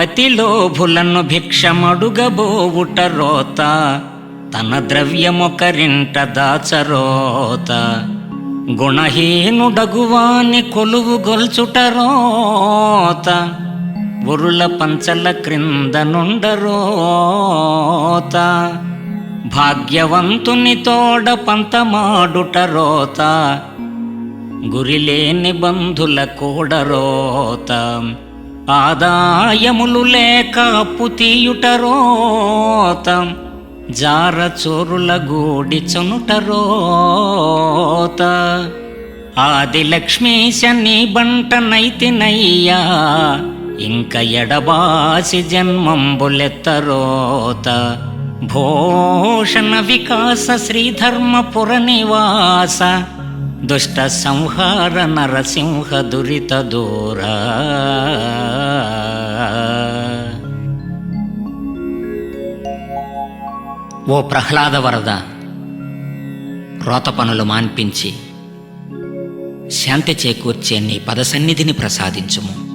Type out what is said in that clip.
అతి లోభులను భిక్షమడుగబోవుట రోత తన ద్రవ్యమొకరింట దాచరోత. గుణహీనుడగువాని కొలువు రోత ఉరుల పంచల క్రింద నుండరోత భాగ్యవంతుని తోడ పంతమాడుట రోత గురిలేని బంధుల కూడరోత ఆదాయములు లేక అప్పు తీయుట జార చోరుల గూడి చనుట రోత. ఆది నీ బంట నైతినయ్యా ఇంక ఎడబాసి జన్మంబులెత్తరోత భూషణ వికాస శ్రీధర్మపుర నివాస దుష్ట సంహార నరసింహ దురిత దూరా. ఓ ప్రహ్లాద వరద రోత పనులు మాన్పించి శాంతి చేకూర్చే నీ పద సన్నిధిని ప్రసాదించుము.